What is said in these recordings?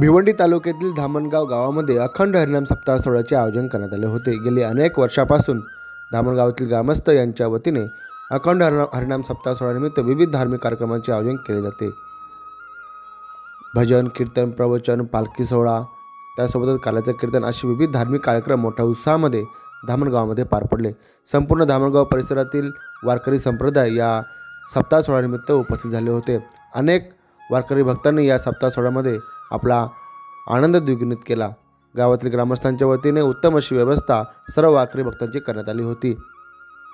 भिवंडी तालुक्यातील धामणगाव गावामध्ये अखंड हरिनाम सप्ताह सोहळ्याचे आयोजन करण्यात आले होते. गेली अनेक वर्षापासून धामणगावातील ग्रामस्थ यांच्या वतीने अखंड हरिनाम हरिनाम सप्ताह सोहळ्यानिमित्त विविध धार्मिक कार्यक्रमांचे आयोजन केले जाते. भजन कीर्तन प्रवचन पालखी सोहळा त्यासोबतच कालाचं कीर्तन असे विविध धार्मिक कार्यक्रम मोठ्या उत्साहामध्ये धामणगावामध्ये पार पडले. संपूर्ण धामणगाव परिसरातील वारकरी संप्रदाय या सप्ताह सोहळ्यानिमित्त उपस्थित झाले होते. अनेक वारकरी भक्तांनी या सप्ताह सोहळ्यामध्ये आपला आनंद द्विगुणित केला. गावातील ग्रामस्थांच्या वतीने उत्तम अशी व्यवस्था सर्व वाखरी भक्तांची करण्यात आली होती.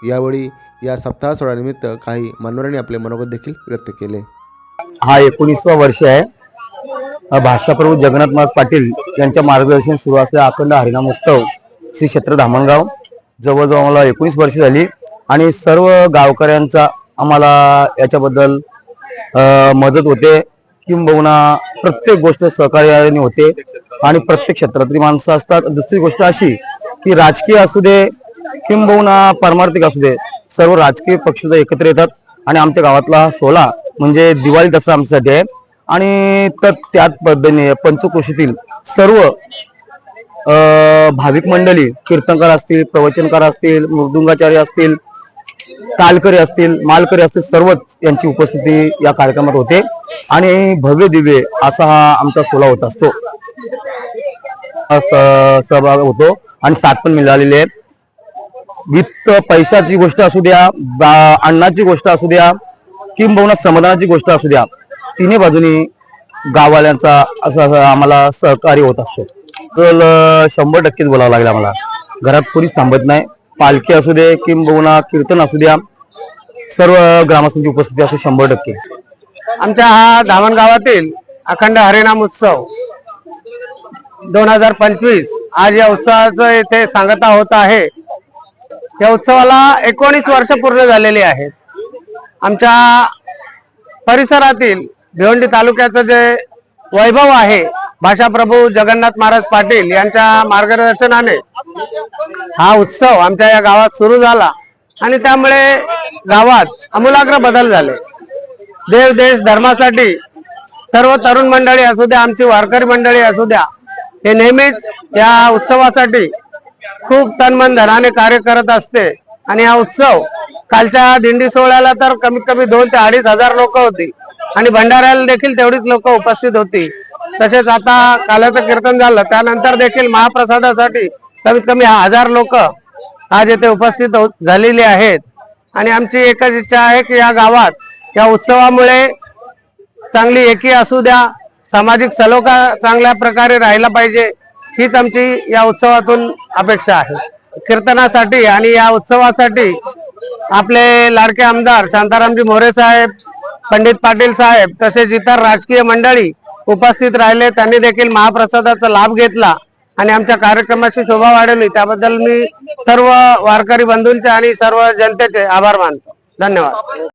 यावेळी या सप्ताह सोहळ्यानिमित्त काही मान्यवरांनी आपले मनोगत देखील व्यक्त केले. हा एकोणीसवा वर्ष आहे. भाषाप्रभू जगन्नाथ महाराज पाटील यांच्या मार्गदर्शन सुरू असलेला अखंड हरिनाम उत्सव श्री क्षेत्र धामणगाव. जवळजवळ आम्हाला एकोणीस वर्ष झाली आणि सर्व गावकऱ्यांचा आम्हाला याच्याबद्दल मदत होते. किंबहुना प्रत्येक गोष्ट सहकार्याने होते आणि प्रत्येक क्षेत्रातली माणसं असतात. दुसरी गोष्ट अशी की राजकीय असू दे किंबहुना पारमार्थिक असू दे सर्व राजकीय पक्ष एकत्र येतात. आणि आमच्या गावातला हा सोहळा म्हणजे दिवाळी दसरा आमच्यासाठी आहे. आणि तर त्याच पद्धतीने पंचक्रोशीतील सर्व भाविक मंडळी कीर्तनकार असतील प्रवचनकार असतील मृदुंगाचार्य असतील तालकरी असतील मालकरी असतील सर्वच यांची उपस्थिती या कार्यक्रमात होते. आणि भव्य दिव्य असा हा आमचा सोहळा होत असतो. सहभाग होतो. आणि साथ पण मिळालेले आहेत वित्त पैशाची गोष्ट असू द्या अन्नाची गोष्ट असू द्या किंबहुना समाधानाची गोष्ट असू द्या तिन्ही बाजूनी गाववाल्यांचा असं आम्हाला सहकार्य होत असतो. तर शंभर टक्केच बोलावं लागेल आम्हाला. घरात कोणीच थांबत नाही. पालखी असू दे किंबहुना कीर्तन असू द्या सर्व ग्रामस्थांची उपस्थिती असते शंभर टक्के. आमच्या हा धामणगावातील अखंड हरिनाम उत्सव दोन हजार पंचवीस आज या उत्सवाचं इथे सांगता होत आहे. या उत्सवाला एकोणीस वर्ष पूर्ण झालेली आहेत. आमच्या परिसरातील भिवंडी तालुक्याचं जे वैभव आहे भाषाप्रभू जगन्नाथ महाराज पाटील यांच्या मार्गदर्शनाने हा उत्सव आमच्या या गावात सुरू झाला आणि त्यामुळे गावात आमूलाग्र बदल झाले. देव देश धर्मासाठी सर्व तरुण मंडळी असू द्या आमची वारकरी मंडळी असू द्या हे नेहमीच या उत्सवासाठी खूप तनमन धनाने कार्य करत असते. आणि हा उत्सव कालच्या दिंडी सोहळ्याला तर कमीत कमी दोन ते अडीच हजार लोक होती आणि भंडाऱ्याला देखील तेवढीच लोक उपस्थित होती. तसेच आता कालाचं कीर्तन झालं त्यानंतर देखील महाप्रसादासाठी कमीत कमी हजार लोक आज येथे उपस्थित हो- झालेली आहेत. आणि आमची एकच इच्छा आहे की या गावात या उत्सवामुळे चांगली एकी असू द्या सामाजिक सलोखा चांगल्या प्रकारे राहिला पाहिजे हीच आमची या उत्सवातून अपेक्षा आहे. कीर्तनासाठी आणि या उत्सवासाठी आपले लाडके आमदार शांतारामजी मोरे साहेब पंडित पाटील साहेब तसेच इतर राजकीय मंडळी उपस्थित राहिले. त्यांनी देखील महाप्रसादाचा लाभ घेतला. आणि आमच्या कार्यक्रमाची शोभा वाढवली. त्याबद्दल मी सर्व वारकरी बंधूंचे आणि सर्व जनतेचे आभार मानतो. धन्यवाद.